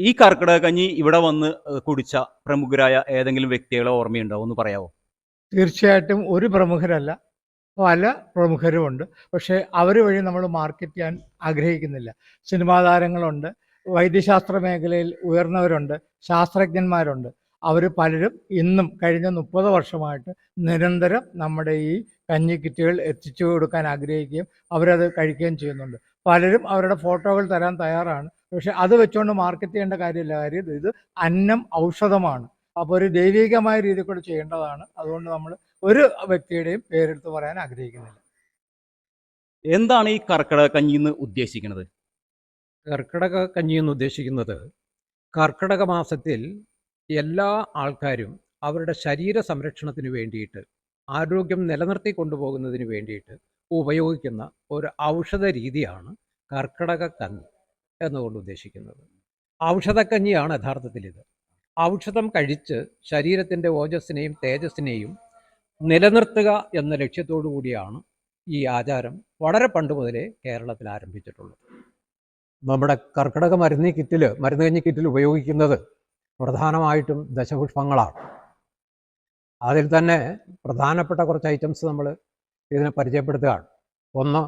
ഈ കർക്കിടക കഞ്ഞി ഇവിടെ വന്ന് കുടിച്ച പ്രമുഖരായ ഏതെങ്കിലും വ്യക്തികളെ ഓർമ്മയുണ്ടോ? എന്ന് പറയാമോ തീർച്ചയായിട്ടും ഒരു പ്രമുഖരല്ല. പല പ്രമുഖരുമുണ്ട്. പക്ഷേ അവർ വഴി നമ്മൾ മാർക്കറ്റ് ചെയ്യാൻ ആഗ്രഹിക്കുന്നില്ല. സിനിമാ താരങ്ങളുണ്ട്. വൈദ്യശാസ്ത്ര മേഖലയിൽ ഉയർന്നവരുണ്ട്. ശാസ്ത്രജ്ഞന്മാരുണ്ട്. അവർ പലരും ഇന്നും കഴിഞ്ഞ മുപ്പത് വർഷമായിട്ട് നിരന്തരം നമ്മുടെ ഈ കഞ്ഞി കിറ്റുകൾ എത്തിച്ചു കൊടുക്കാൻ ആഗ്രഹിക്കുകയും അവരത് കഴിക്കുകയും ചെയ്യുന്നുണ്ട്. പലരും അവരുടെ ഫോട്ടോകൾ തരാൻ തയ്യാറാണ്. പക്ഷെ അത് വെച്ചുകൊണ്ട് മാർക്കറ്റ് ചെയ്യേണ്ട കാര്യമില്ല. കാര്യം ഇത് അന്നം ഔഷധമാണ്. അപ്പോൾ ഒരു ദൈവികമായ രീതിയിൽ കൂടെ ചെയ്യേണ്ടതാണ്. അതുകൊണ്ട് നമ്മൾ ഒരു വ്യക്തിയുടെയും പേരെടുത്ത് പറയാൻ ആഗ്രഹിക്കുന്നില്ല. എന്താണ് ഈ കർക്കിടക കഞ്ഞി എന്ന് ഉദ്ദേശിക്കുന്നത്? കർക്കിടക കഞ്ഞി എന്ന് ഉദ്ദേശിക്കുന്നത് കർക്കിടക മാസത്തിൽ എല്ലാ ആൾക്കാരും അവരുടെ ശരീര സംരക്ഷണത്തിന് വേണ്ടിയിട്ട് ആരോഗ്യം നിലനിർത്തി കൊണ്ടുപോകുന്നതിന് വേണ്ടിയിട്ട് ഉപയോഗിക്കുന്ന ഒരു ഔഷധ രീതിയാണ് കർക്കിടക കഞ്ഞി. എന്നുകൊണ്ട് ഉദ്ദേശിക്കുന്നത്. ഔഷധക്കഞ്ഞിയാണ് യഥാർത്ഥത്തിൽ ഇത്. ഔഷധം കഴിച്ച് ശരീരത്തിന്റെ ഓജസ്സിനെയും തേജസ്സിനെയും നിലനിർത്തുക എന്ന ലക്ഷ്യത്തോടു കൂടിയാണ് ഈ ആചാരം വളരെ പണ്ട് മുതലേ കേരളത്തിൽ ആരംഭിച്ചിട്ടുള്ളത്. നമ്മുടെ കർക്കിടക മരുന്ന് കിറ്റിൽ മരുന്ന് കഞ്ഞി കിറ്റിൽ ഉപയോഗിക്കുന്നത് പ്രധാനമായിട്ടും ദശപുഷ്പങ്ങളാണ്. അതിൽ തന്നെ പ്രധാനപ്പെട്ട കുറച്ച് ഐറ്റംസ് നമ്മൾ ഇതിനെ പരിചയപ്പെടുത്തുകയാണ്. ഒന്ന്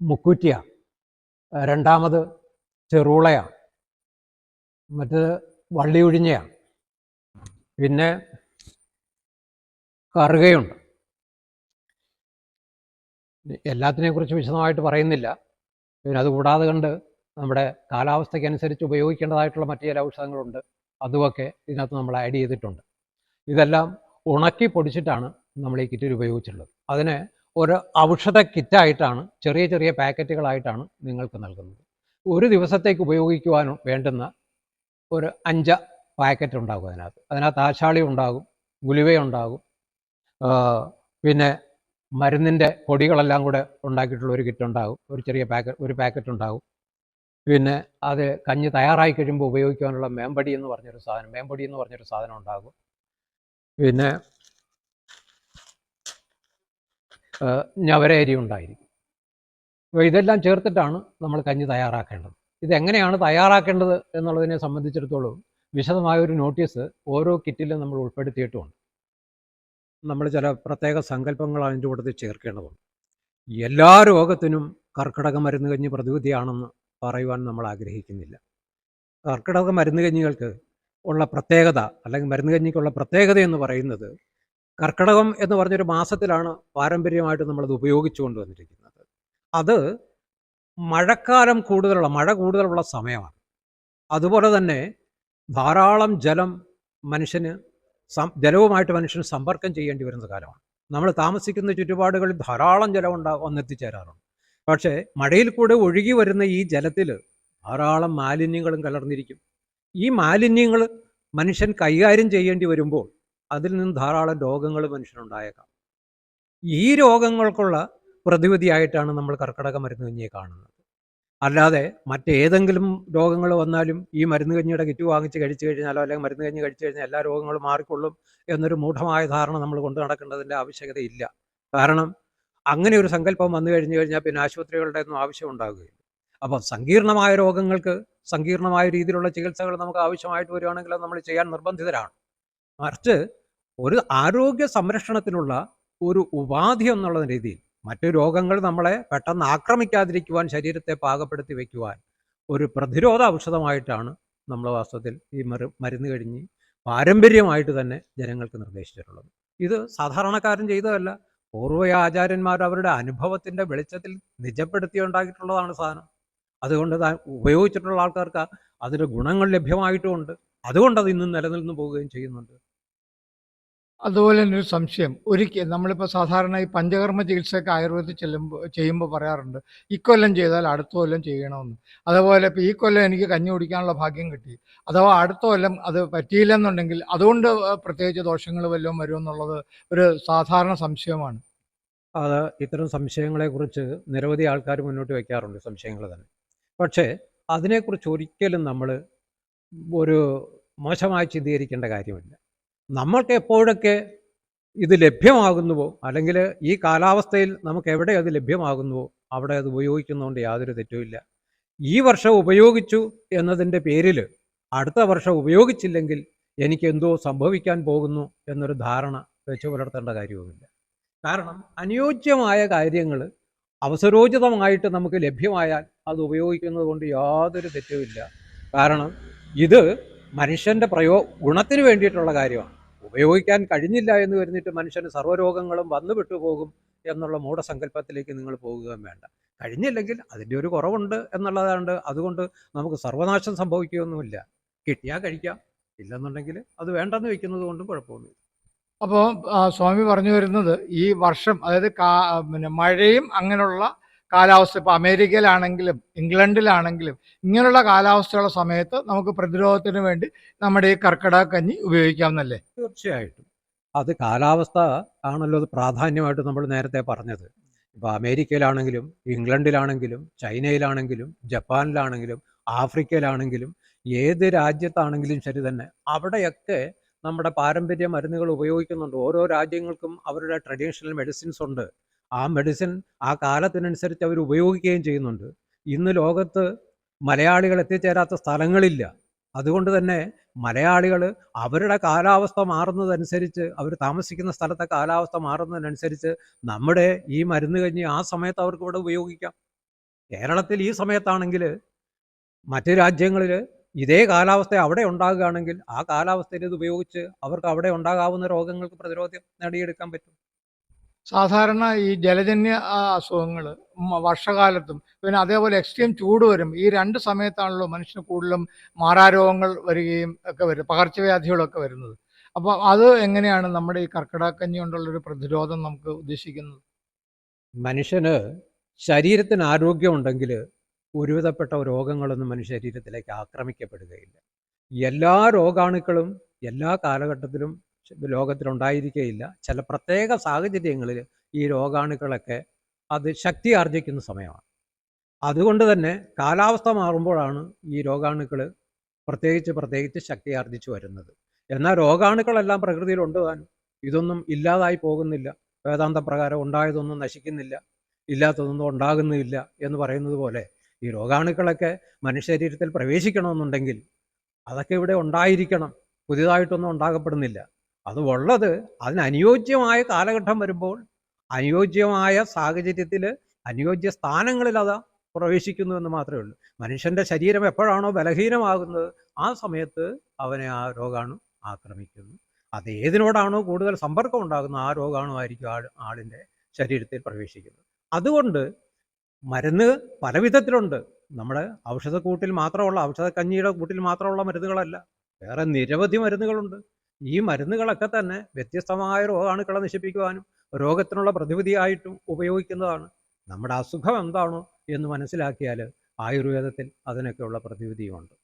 മുക്കൂറ്റിയാണ് രണ്ടാമത് ചെറുളയാണ്. മറ്റേത് വള്ളിയുഴിഞ്ഞയാണ്. പിന്നെ കറുകയുണ്ട്. എല്ലാത്തിനെ കുറിച്ച് വിശദമായിട്ട് പറയുന്നില്ല. പിന്നെ അതുകൂടാതെ കണ്ട് നമ്മുടെ കാലാവസ്ഥയ്ക്കനുസരിച്ച് ഉപയോഗിക്കേണ്ടതായിട്ടുള്ള മറ്റു ചില ഔഷധങ്ങളുണ്ട്. അതുമൊക്കെ ഇതിനകത്ത് നമ്മൾ ആഡ് ചെയ്തിട്ടുണ്ട്. ഇതെല്ലാം ഉണക്കി പൊടിച്ചിട്ടാണ് നമ്മൾ ഈ കിറ്റിൽ ഉപയോഗിച്ചിട്ടുള്ളത്. അതിന് ഒരു ഔഷധ കിറ്റായിട്ടാണ് ചെറിയ ചെറിയ പാക്കറ്റുകളായിട്ടാണ് നിങ്ങൾക്ക് നൽകുന്നത്. ഒരു ദിവസത്തേക്ക് ഉപയോഗിക്കുവാൻ വേണ്ടുന്ന ഒരു അഞ്ച് പാക്കറ്റ് ഉണ്ടാകും അതിനകത്ത്. അതിനകത്ത് ആശാളി ഉണ്ടാകും ഗുലിവയുണ്ടാകും പിന്നെ മരുന്നിന്റെ പൊടികളെല്ലാം കൂടെ ഉണ്ടാക്കിയിട്ടുള്ള ഒരു കിറ്റ് ഉണ്ടാകും. ഒരു ചെറിയ പാക്കറ്റ് ഒരു പാക്കറ്റ് ഉണ്ടാകും. പിന്നെ അത് കഞ്ഞി തയ്യാറായി കഴിയുമ്പോൾ ഉപയോഗിക്കാനുള്ള മേമ്പടി എന്ന് പറഞ്ഞൊരു സാധനം മേമ്പടി എന്ന് പറഞ്ഞൊരു സാധനം ഉണ്ടാകും. പിന്നെ ഞവരേരി ഉണ്ടായിരിക്കും. ഇതെല്ലാം ചേർത്തിട്ടാണ് നമ്മൾ കഞ്ഞി തയ്യാറാക്കേണ്ടത്. ഇതെങ്ങനെയാണ് തയ്യാറാക്കേണ്ടത് എന്നുള്ളതിനെ സംബന്ധിച്ചിടത്തോളം വിശദമായ ഒരു നോട്ടീസ് ഓരോ കിറ്റിലും നമ്മൾ ഉൾപ്പെടുത്തിയിട്ടുമുണ്ട് നമ്മൾ ചില പ്രത്യേക സങ്കല്പങ്ങൾ അതിന്റെ കൂട്ടത്തിൽ ചേർക്കേണ്ടതുണ്ട്. എല്ലാ രോഗത്തിനും കർക്കിടക മരുന്ന് കഞ്ഞി പ്രതിവിധിയാണെന്ന് പറയുവാൻ നമ്മൾ ആഗ്രഹിക്കുന്നില്ല. കർക്കിടക മരുന്ന് കഞ്ഞികൾക്ക് ഉള്ള പ്രത്യേകത അല്ലെങ്കിൽ മരുന്ന് കഞ്ഞിക്കുള്ള പ്രത്യേകത എന്ന് പറയുന്നത് കർക്കിടകം എന്ന് പറഞ്ഞൊരു മാസത്തിലാണ് പാരമ്പര്യമായിട്ട് നമ്മളത് ഉപയോഗിച്ചു കൊണ്ടുവന്നിരിക്കുന്നത് അത് മഴക്കാലം കൂടുതലുള്ള മഴ കൂടുതലുള്ള സമയമാണ്. അതുപോലെ തന്നെ ധാരാളം ജലം മനുഷ്യന് ജലവുമായിട്ട് മനുഷ്യന് സമ്പർക്കം ചെയ്യേണ്ടി വരുന്ന കാലമാണ്. നമ്മൾ താമസിക്കുന്ന ചുറ്റുപാടുകളിൽ ധാരാളം ജലം ഉണ്ടാ വന്നെത്തിച്ചേരാറുണ്ട് പക്ഷേ മഴയിൽ കൂടെ ഒഴുകി വരുന്ന ഈ ജലത്തിൽ ധാരാളം മാലിന്യങ്ങളും കലർന്നിരിക്കും. ഈ മാലിന്യങ്ങൾ മനുഷ്യൻ കൈകാര്യം ചെയ്യേണ്ടി വരുമ്പോൾ അതിൽ നിന്ന് ധാരാളം രോഗങ്ങൾ മനുഷ്യനുണ്ടായേക്കാം. ഈ രോഗങ്ങൾക്കുള്ള പ്രതിവിധിയായിട്ടാണ് നമ്മൾ കർക്കിടക മരുന്ന് കഞ്ഞിയെ കാണുന്നത്. അല്ലാതെ മറ്റേതെങ്കിലും രോഗങ്ങൾ വന്നാലും ഈ മരുന്ന് കഞ്ഞിയുടെ കിറ്റ് വാങ്ങിച്ച് കഴിച്ചു കഴിഞ്ഞാലോ അല്ലെങ്കിൽ മരുന്ന് കഞ്ഞി കഴിച്ചു കഴിഞ്ഞാൽ എല്ലാ രോഗങ്ങളും മാറിക്കൊള്ളും എന്നൊരു മൂഢമായ ധാരണ നമ്മൾ കൊണ്ടു നടക്കേണ്ടതിന്റെ ആവശ്യകതയില്ല കാരണം അങ്ങനെ ഒരു സങ്കല്പം വന്നു കഴിഞ്ഞു കഴിഞ്ഞാൽ പിന്നെ ആശുപത്രികളുടെ ഒന്നും ആവശ്യം ഉണ്ടാകുകയില്ല അപ്പോൾ സങ്കീർണമായ രോഗങ്ങൾക്ക് സങ്കീർണമായ രീതിയിലുള്ള ചികിത്സകൾ നമുക്ക് ആവശ്യമായിട്ട് വരികയാണെങ്കിൽ നമ്മൾ ചെയ്യാൻ നിർബന്ധിതരാണ്. മറിച്ച് ഒരു ആരോഗ്യ സംരക്ഷണത്തിനുള്ള ഒരു ഉപാധി എന്നുള്ള രീതിയിൽ മറ്റു രോഗങ്ങൾ നമ്മളെ പെട്ടെന്ന് ആക്രമിക്കാതിരിക്കുവാൻ ശരീരത്തെ പാകപ്പെടുത്തി വയ്ക്കുവാൻ ഒരു പ്രതിരോധ ഔഷധമായിട്ടാണ് നമ്മൾ വാസ്തവത്തിൽ ഈ മരു മരുന്ന് കഴിഞ്ഞ് പാരമ്പര്യമായിട്ട് തന്നെ ജനങ്ങൾക്ക് നിർദ്ദേശിച്ചിട്ടുള്ളത്. ഇത് സാധാരണക്കാരൻ ചെയ്തതല്ല. പൂർവ ആചാര്യന്മാർ അവരുടെ അനുഭവത്തിന്റെ വെളിച്ചത്തിൽ നിജപ്പെടുത്തി ഉണ്ടാക്കിയിട്ടുള്ളതാണ് സാധനം. അതുകൊണ്ട് ഉപയോഗിച്ചിട്ടുള്ള ആൾക്കാർക്ക് അതിന്റെ ഗുണങ്ങൾ ലഭ്യമായിട്ടുമുണ്ട്. അതുകൊണ്ട് അത് ഇന്നും നിലനിന്ന് പോവുകയും ചെയ്യുന്നുണ്ട്. അതുപോലെ തന്നെ ഒരു സംശയം. ഒരിക്കൽ നമ്മളിപ്പോൾ സാധാരണ ഈ പഞ്ചകർമ്മ ചികിത്സയൊക്കെ ആയുർവേദത്തിൽ ചെല്ലുമ്പോൾ ചെയ്യുമ്പോൾ പറയാറുണ്ട് ഇക്കൊല്ലം ചെയ്താൽ അടുത്ത കൊല്ലം ചെയ്യണമെന്ന്. അതുപോലെ ഇപ്പോൾ ഈ കൊല്ലം എനിക്ക് കഞ്ഞി കുടിക്കാനുള്ള ഭാഗ്യം കിട്ടി. അഥവാ അടുത്ത കൊല്ലം അത് പറ്റിയില്ലെന്നുണ്ടെങ്കിൽ അതുകൊണ്ട് പ്രത്യേകിച്ച് ദോഷങ്ങൾ വല്ലതും വരുമെന്നുള്ളത് ഒരു സാധാരണ സംശയമാണ്. അത് ഇത്തരം സംശയങ്ങളെക്കുറിച്ച് നിരവധി ആൾക്കാർ മുന്നോട്ട് വയ്ക്കാറുണ്ട് സംശയങ്ങൾ തന്നെ. പക്ഷേ അതിനെക്കുറിച്ച് ഒരിക്കലും നമ്മൾ ഒരു മോശമായി ചിന്തീകരിക്കേണ്ട കാര്യമില്ല. നമ്മൾക്ക് എപ്പോഴൊക്കെ ഇത് ലഭ്യമാകുന്നുവോ? അല്ലെങ്കിൽ ഈ കാലാവസ്ഥയിൽ നമുക്ക് എവിടെ അത് ലഭ്യമാകുന്നുവോ? അവിടെ അത് ഉപയോഗിക്കുന്നതുകൊണ്ട് യാതൊരു തെറ്റുമില്ല. ഈ വർഷം ഉപയോഗിച്ചു എന്നതിന്റെ പേരിൽ അടുത്ത വർഷം ഉപയോഗിച്ചില്ലെങ്കിൽ എനിക്ക് എന്തോ സംഭവിക്കാൻ പോകുന്നു എന്നൊരു ധാരണ വെച്ച് പുലർത്തേണ്ട കാര്യവുമില്ല. കാരണം അനുയോജ്യമായ കാര്യങ്ങൾ അവസരോചിതമായിട്ട് നമുക്ക് ലഭ്യമായാൽ അത് ഉപയോഗിക്കുന്നത് കൊണ്ട് യാതൊരു തെറ്റുമില്ല. കാരണം ഇത് മനുഷ്യന്റെ പ്രയോ ഗുണത്തിന് വേണ്ടിയിട്ടുള്ള കാര്യമാണ്. ഉപയോഗിക്കാൻ കഴിഞ്ഞില്ല എന്ന് വരുന്നിട്ട് മനുഷ്യന് സർവരോഗങ്ങളും വന്നു വിട്ടുപോകും എന്നുള്ള മൂഢസങ്കല്പത്തിലേക്ക് നിങ്ങൾ പോകുകയും വേണ്ട. കഴിഞ്ഞില്ലെങ്കിൽ അതിന്റെ ഒരു കുറവുണ്ട് എന്നുള്ളതാണ്ട് അതുകൊണ്ട് നമുക്ക് സർവനാശം സംഭവിക്കുകയൊന്നുമില്ല. കിട്ടിയാൽ കഴിക്കാം. ഇല്ലെന്നുണ്ടെങ്കിൽ അത് വേണ്ടെന്ന് വെക്കുന്നത് കൊണ്ടും കുഴപ്പമൊന്നുമില്ല. അപ്പോൾ സ്വാമി പറഞ്ഞു വരുന്നത് ഈ വർഷം അതായത് പിന്നെ മഴയും അങ്ങനെയുള്ള കാലാവസ്ഥ ഇപ്പോൾ അമേരിക്കയിലാണെങ്കിലും ഇംഗ്ലണ്ടിലാണെങ്കിലും ഇങ്ങനെയുള്ള കാലാവസ്ഥയുള്ള സമയത്ത് നമുക്ക് പ്രതിരോധത്തിന് വേണ്ടി നമ്മുടെ ഈ കർക്കിടക കഞ്ഞി ഉപയോഗിക്കാമെന്നല്ലേ തീർച്ചയായിട്ടും. അത് കാലാവസ്ഥ ആണല്ലോ അത് പ്രാധാന്യമായിട്ട് നമ്മൾ നേരത്തെ പറഞ്ഞത്. ഇപ്പോൾ അമേരിക്കയിലാണെങ്കിലും ഇംഗ്ലണ്ടിലാണെങ്കിലും ചൈനയിലാണെങ്കിലും ജപ്പാനിലാണെങ്കിലും ആഫ്രിക്കയിലാണെങ്കിലും ഏത് രാജ്യത്താണെങ്കിലും ശരി തന്നെ അവിടെയൊക്കെ നമ്മുടെ പാരമ്പര്യ മരുന്നുകൾ ഉപയോഗിക്കുന്നുണ്ട്. ഓരോ രാജ്യങ്ങൾക്കും അവരുടെ ട്രഡീഷണൽ മെഡിസിൻസ് ഉണ്ട്. ആ മെഡിസിൻ ആ കാലത്തിനനുസരിച്ച് അവർ ഉപയോഗിക്കുകയും ചെയ്യുന്നുണ്ട്. ഇന്ന് ലോകത്ത് മലയാളികൾ എത്തിച്ചേരാത്ത സ്ഥലങ്ങളില്ല. അതുകൊണ്ട് തന്നെ മലയാളികൾ അവരുടെ കാലാവസ്ഥ മാറുന്നതനുസരിച്ച് അവർ താമസിക്കുന്ന സ്ഥലത്തെ കാലാവസ്ഥ മാറുന്നതിനനുസരിച്ച് നമ്മുടെ ഈ മരുന്ന് കഞ്ഞി ആ സമയത്ത് അവർക്ക് ഇവിടെ ഉപയോഗിക്കാം. കേരളത്തിൽ ഈ സമയത്താണെങ്കിൽ മറ്റു രാജ്യങ്ങളിൽ ഇതേ കാലാവസ്ഥ അവിടെ ഉണ്ടാകുകയാണെങ്കിൽ ആ കാലാവസ്ഥയിൽ ഇത് ഉപയോഗിച്ച് അവർക്ക് അവിടെ ഉണ്ടാകാവുന്ന രോഗങ്ങൾക്ക് പ്രതിരോധം നേടിയെടുക്കാൻ പറ്റും. സാധാരണ ഈ ജലജന്യ അസുഖങ്ങൾ വർഷകാലത്തും പിന്നെ അതേപോലെ എക്സ്ട്രീം ചൂട് വരും. ഈ രണ്ട് സമയത്താണല്ലോ മനുഷ്യന് കൂടുതലും മാറാരോഗങ്ങൾ വരികയും ഒക്കെ വരും പകർച്ചവ്യാധികളൊക്കെ വരുന്നത്. അപ്പോൾ അത് എങ്ങനെയാണ് നമ്മുടെ ഈ കർക്കിടക്കഞ്ഞി കൊണ്ടുള്ളൊരു പ്രതിരോധം നമുക്ക് ഉദ്ദേശിക്കുന്നത്? മനുഷ്യന് ശരീരത്തിന് ആരോഗ്യമുണ്ടെങ്കിൽ ഒരുവിധപ്പെട്ട രോഗങ്ങളൊന്നും മനുഷ്യ ശരീരത്തിലേക്ക് ആക്രമിക്കപ്പെടുകയില്ല. എല്ലാ രോഗാണുക്കളും എല്ലാ കാലഘട്ടത്തിലും ലോകത്തിലുണ്ടായിരിക്കുകയില്ല ചില പ്രത്യേക സാഹചര്യങ്ങളിൽ ഈ രോഗാണുക്കളൊക്കെ അത് ശക്തി ആർജിക്കുന്ന സമയമാണ്. അതുകൊണ്ട് തന്നെ കാലാവസ്ഥ മാറുമ്പോഴാണ് ഈ രോഗാണുക്കൾ പ്രത്യേകിച്ച് പ്രത്യേകിച്ച് ശക്തി ആർജിച്ചു വരുന്നത്. എന്നാൽ രോഗാണുക്കളെല്ലാം പ്രകൃതിയിലുണ്ട് താനും ഇതൊന്നും ഇല്ലാതായി പോകുന്നില്ല. വേദാന്ത പ്രകാരം ഉണ്ടായതൊന്നും നശിക്കുന്നില്ല. ഇല്ലാത്തതൊന്നും ഉണ്ടാകുന്നില്ല എന്ന് പറയുന്നത് പോലെ ഈ രോഗാണുക്കളൊക്കെ മനുഷ്യ ശരീരത്തിൽ പ്രവേശിക്കണമെന്നുണ്ടെങ്കിൽ അതൊക്കെ ഇവിടെ ഉണ്ടായിരിക്കണം. പുതിയതായിട്ടൊന്നും ഉണ്ടാകപ്പെടുന്നില്ല. അത് ഉള്ളത് അതിന് അനുയോജ്യമായ കാലഘട്ടം വരുമ്പോൾ അനുയോജ്യമായ സാഹചര്യത്തിൽ അനുയോജ്യ സ്ഥാനങ്ങളിൽ അത് പ്രവേശിക്കുന്നു എന്ന് മാത്രമേ ഉള്ളൂ. മനുഷ്യന്റെ ശരീരം എപ്പോഴാണോ ബലഹീനമാകുന്നത് ആ സമയത്ത് അവനെ ആ രോഗാണു ആക്രമിക്കുന്നു. അത് ഏതിനോടാണോ കൂടുതൽ സമ്പർക്കം ഉണ്ടാകുന്നത് ആ രോഗാണുമായിരിക്കും ആൾ ആളിന്റെ ശരീരത്തിൽ പ്രവേശിക്കുന്നത്. അതുകൊണ്ട് മരുന്ന് പല വിധത്തിലുണ്ട് നമ്മുടെ ഔഷധക്കൂട്ടിൽ മാത്രമുള്ള ഔഷധക്കഞ്ഞിയുടെ കൂട്ടിൽ മാത്രമുള്ള മരുന്നുകളല്ല. വേറെ നിരവധി മരുന്നുകളുണ്ട്. ഈ മരുന്നുകളൊക്കെ തന്നെ വ്യത്യസ്തമായ രോഗാണുക്കളെ നശിപ്പിക്കുവാനും രോഗത്തിനുള്ള പ്രതിവിധിയായിട്ടും ഉപയോഗിക്കുന്നതാണ്. നമ്മുടെ അസുഖം എന്താണോ എന്ന് മനസ്സിലാക്കിയാൽ ആയുർവേദത്തിൽ അതിനൊക്കെയുള്ള പ്രതിവിധിയുമുണ്ട്